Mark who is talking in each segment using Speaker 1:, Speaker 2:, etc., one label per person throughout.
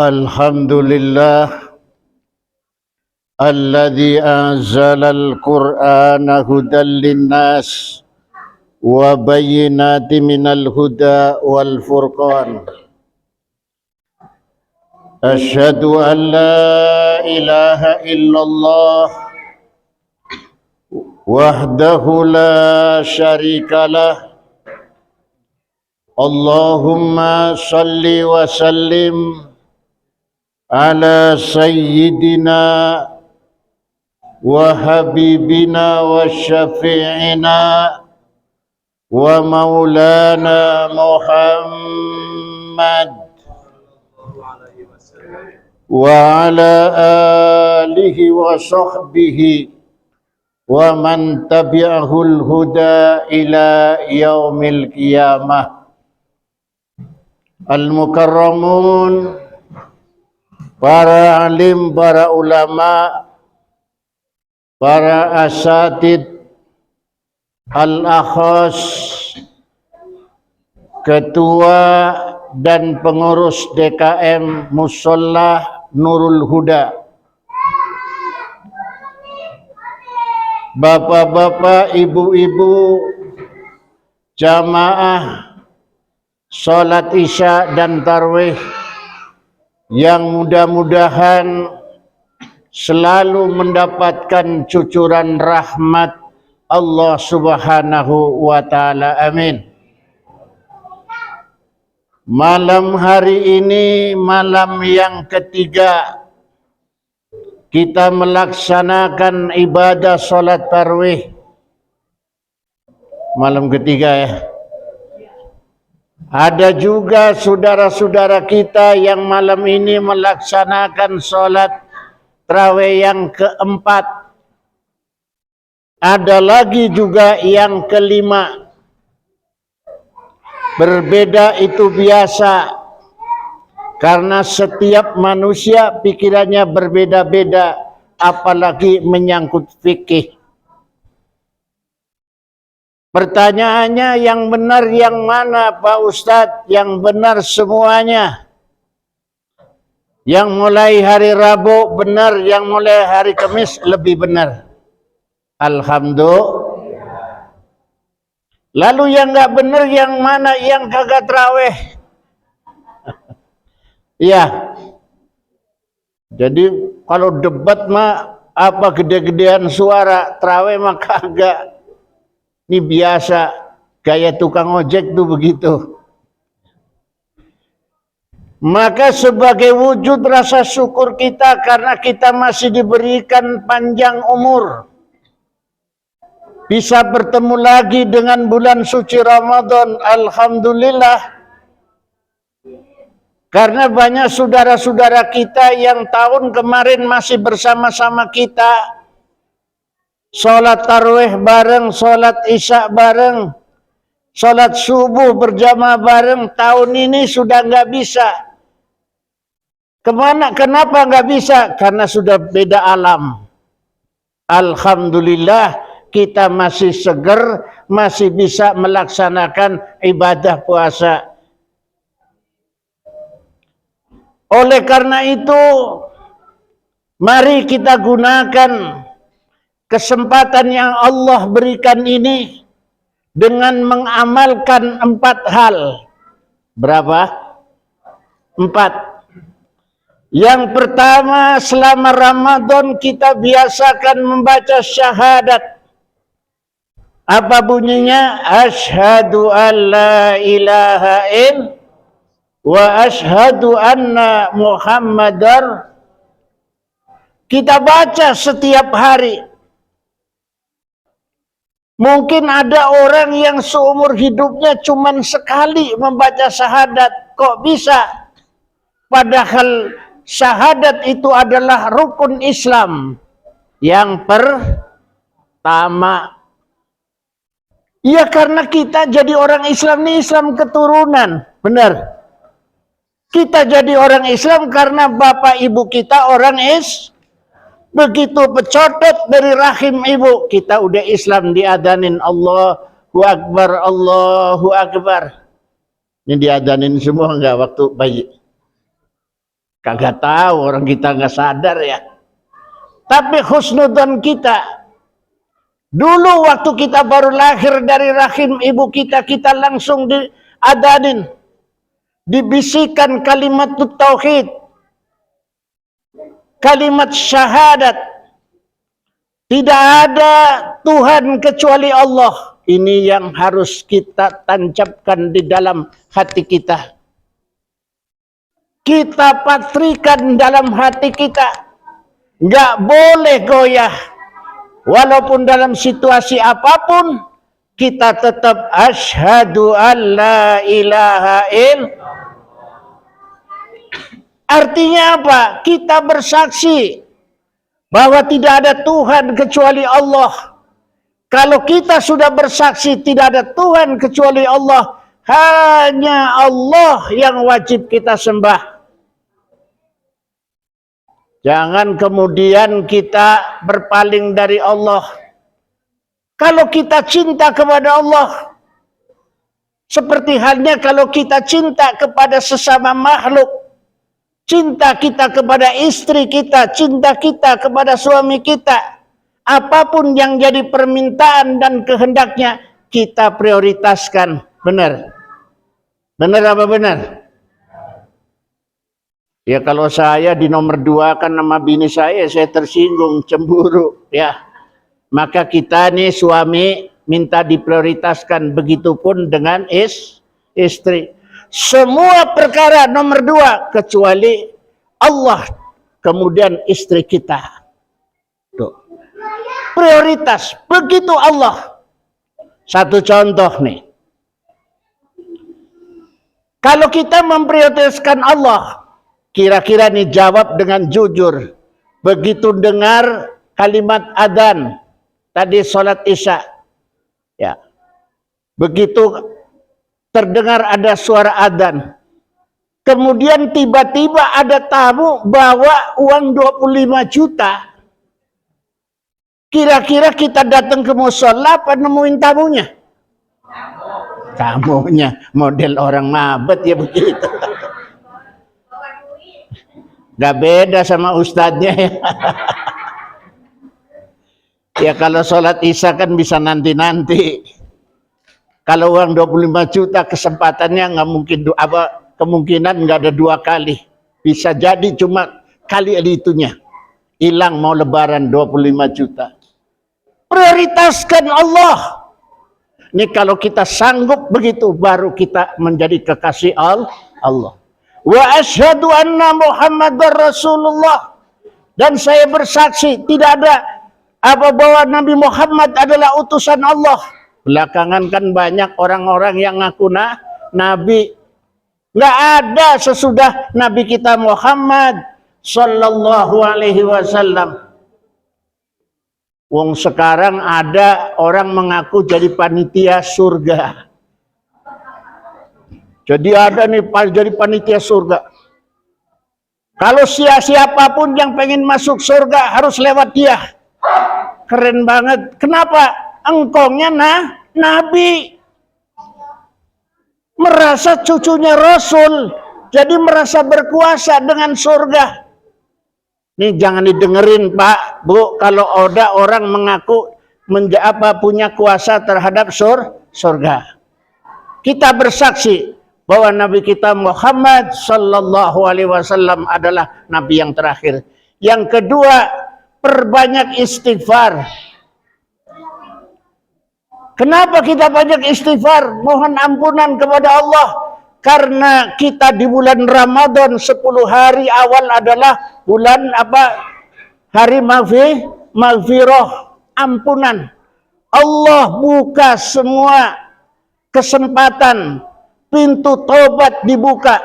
Speaker 1: الحمد لله الذي أنزل القرآن هدى للناس وبينات من الهدى والفرقان. أشهد أن لا إله إلا الله وحده لا شريك له. اللهم صل وسلم على سيدنا وحبيبنا وشفيعنا ومولانا محمد وعلى آله وصحبه ومن تبعه الهدى إلى يوم القيامة. المكرمون para alim, para ulama, para asatid, al-akhos, ketua dan pengurus DKM Musolah Nurul Huda. Bapak-bapak, ibu-ibu, jamaah, sholat isya dan tarwih yang mudah-mudahan selalu mendapatkan cucuran rahmat Allah Subhanahu wa taala. Amin. Malam hari ini malam yang ketiga kita melaksanakan ibadah salat tarawih. Malam ketiga ya. Ada juga saudara-saudara kita yang malam ini melaksanakan sholat terawih yang keempat. Ada lagi juga yang kelima. Berbeda itu biasa. Karena setiap manusia pikirannya berbeda-beda. Apalagi menyangkut fikih. Pertanyaannya yang benar yang mana Pak Ustadz? Yang benar semuanya. Yang mulai hari Rabu benar, yang mulai hari Kamis lebih benar. Alhamdulillah. Lalu yang nggak benar yang mana? Yang kagak terawih. Iya. Jadi kalau debat mah apa gede-gedean suara, terawih mah kagak. Ini biasa gaya tukang ojek tuh begitu. Maka sebagai wujud rasa syukur kita karena kita masih diberikan panjang umur. Bisa bertemu lagi dengan bulan suci Ramadan. Alhamdulillah. Karena banyak saudara-saudara kita yang tahun kemarin masih bersama-sama kita Sholat tarawih bareng, sholat isya bareng, sholat subuh berjamaah bareng. Tahun ini sudah nggak bisa. Ke mana? Kenapa nggak bisa? Karena sudah beda alam. Alhamdulillah kita masih seger, masih bisa melaksanakan ibadah puasa. Oleh karena itu, mari kita gunakan kesempatan yang Allah berikan ini dengan mengamalkan empat hal. Berapa? Empat. Yang pertama, selama Ramadan kita biasakan membaca syahadat. Apa bunyinya? Ashadu an la ilaha il wa ashadu anna muhammadar. Kita baca setiap hari. Mungkin ada orang yang seumur hidupnya cuma sekali membaca syahadat. Kok bisa? Padahal syahadat itu adalah rukun Islam. Yang pertama. Ya karena kita jadi orang Islam ini Islam keturunan. Benar. Kita jadi orang Islam karena bapak ibu kita orang Islam. Begitu pecotot dari rahim ibu, kita udah Islam diadanin Allahu Akbar, Allahu Akbar. Ini diadanin semua enggak waktu bayi? Kagak tahu orang kita nggak sadar ya. Tapi husnudon kita. Dulu waktu kita baru lahir dari rahim ibu kita, kita langsung diadanin. Dibisikan kalimat tauhid. Kalimat syahadat. Tidak ada Tuhan kecuali Allah. Ini yang harus kita tancapkan di dalam hati kita. Kita patrikan dalam hati kita. Nggak boleh goyah. Walaupun dalam situasi apa pun, kita tetap asyhadu an la ilaha il. Artinya apa? Kita bersaksi bahwa tidak ada Tuhan kecuali Allah. Kalau kita sudah bersaksi tidak ada Tuhan kecuali Allah, hanya Allah yang wajib kita sembah. Jangan kemudian kita berpaling dari Allah. Kalau kita cinta kepada Allah, seperti halnya kalau kita cinta kepada sesama makhluk, cinta kita kepada istri kita, cinta kita kepada suami kita, apa pun yang jadi permintaan dan kehendaknya kita prioritaskan. Benar? Benar apa benar? Ya kalau saya di nomor dua kan nama bini saya, saya tersinggung, cemburu. Ya, maka kita nih suami minta diprioritaskan. Begitupun dengan is, istri. Semua perkara nomor dua kecuali Allah kemudian istri kita. Tuh. Prioritas begitu Allah. Satu contoh nih. Kalau kita memprioritaskan Allah, kira-kira nih jawab dengan jujur. Begitu dengar kalimat adan tadi sholat isya, ya. Begitu terdengar ada suara adan. Kemudian tiba-tiba ada tamu bawa uang 25 juta. Kira-kira kita datang ke musola apa nemuin tamunya? Tamunya model orang mabet ya begitu. Gak beda sama ustadznya ya. ya kalau sholat isya kan bisa nanti-nanti. Kalau uang 25 juta kesempatannya nggak mungkin apa kemungkinan nggak ada dua kali. Bisa jadi cuma kali itunya. Hilang mau lebaran 25 juta. Prioritaskan Allah. Ini kalau kita sanggup begitu baru kita menjadi kekasih Allah. Wa asyhadu anna Muhammadar Rasulullah. Dan saya bersaksi tidak ada apa bahwa Nabi Muhammad adalah utusan Allah Belakangan kan banyak orang-orang yang ngaku na, nabi. Nggak ada sesudah Nabi kita Muhammad Sallallahu Alaihi Wasallam. Wong sekarang ada orang mengaku jadi panitia surga. Jadi ada nih jadi panitia surga. Kalau siapa pun yang pengen masuk surga harus lewat dia. Keren banget. Kenapa? engkongnya nah, Nabi. Merasa cucunya Rasul. Jadi merasa berkuasa dengan surga. Ini jangan didengerin Pak, Bu. Kalau ada orang mengaku apa punya kuasa terhadap sur, surga. Kita bersaksi bahwa Nabi kita Muhammad Sallallahu Alaihi Wasallam adalah Nabi yang terakhir. Yang kedua, perbanyak istighfar. Kenapa kita banyak istighfar, mohon ampunan kepada Allah? Karena kita di bulan Ramadan 10 hari awal adalah bulan apa? Hari maghfi, maghfirah, ampunan. Allah buka semua kesempatan, pintu tobat dibuka.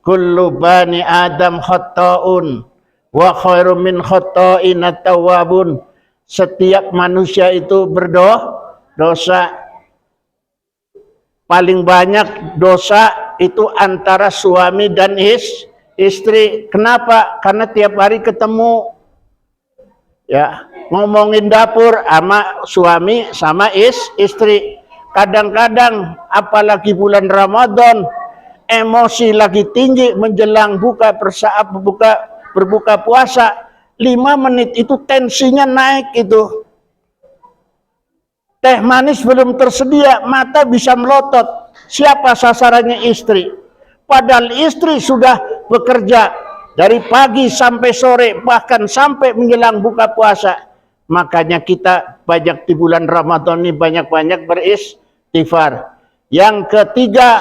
Speaker 1: Kullu bani Adam khata'un wa khairu min khata'in at-tawwabun. Setiap manusia itu berdoa dosa paling banyak dosa itu antara suami dan is, istri. Kenapa? Karena tiap hari ketemu ya ngomongin dapur sama suami sama is istri. Kadang-kadang apalagi bulan Ramadan emosi lagi tinggi menjelang buka persaat berbuka berbuka puasa, lima menit itu tensinya naik itu. Teh manis belum tersedia, mata bisa melotot. Siapa sasarannya istri? Padahal istri sudah bekerja dari pagi sampai sore, bahkan sampai menjelang buka puasa. Makanya kita banyak di bulan Ramadan ini banyak-banyak beristighfar. Yang ketiga,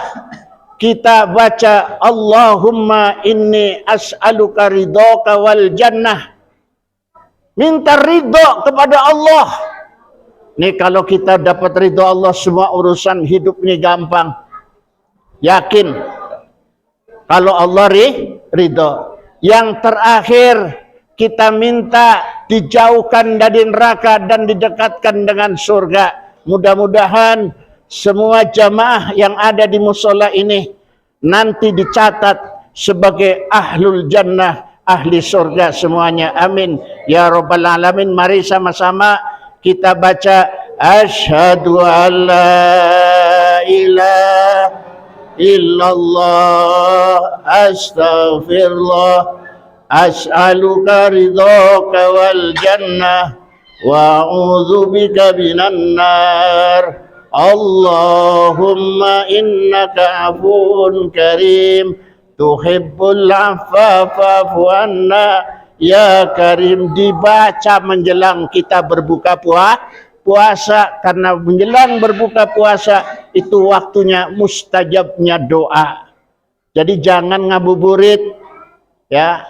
Speaker 1: kita baca Allahumma inni as'aluka ridhoka wal jannah. Minta ridho kepada Allah. Nih kalau kita dapat ridho Allah semua urusan hidup ini gampang. Yakin. Kalau Allah ri, ridho. Yang terakhir kita minta dijauhkan dari neraka dan didekatkan dengan surga. Mudah-mudahan semua jamaah yang ada di musola ini nanti dicatat sebagai ahlul jannah, ahli surga semuanya. Amin. Ya Rabbal Alamin. Mari sama-sama kita baca Ashhadu an la ilaha illallah astaghfirullah as'aluka ridhaka wal jannah wa a'udzu bika minan nar Allahumma innaka afun karim tuhibbul afwa fa'fu anna ya karim dibaca menjelang kita berbuka puasa puasa karena menjelang berbuka puasa itu waktunya mustajabnya doa. Jadi jangan ngabuburit ya.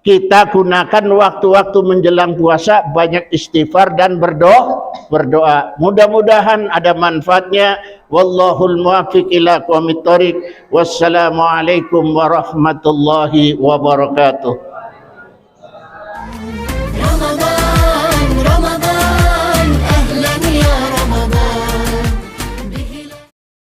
Speaker 1: Kita gunakan waktu-waktu menjelang puasa banyak istighfar dan berdoa, berdoa. Mudah-mudahan ada manfaatnya. Wallahul muwaffiq ila thoriq. Wassalamualaikum warahmatullahi wabarakatuh.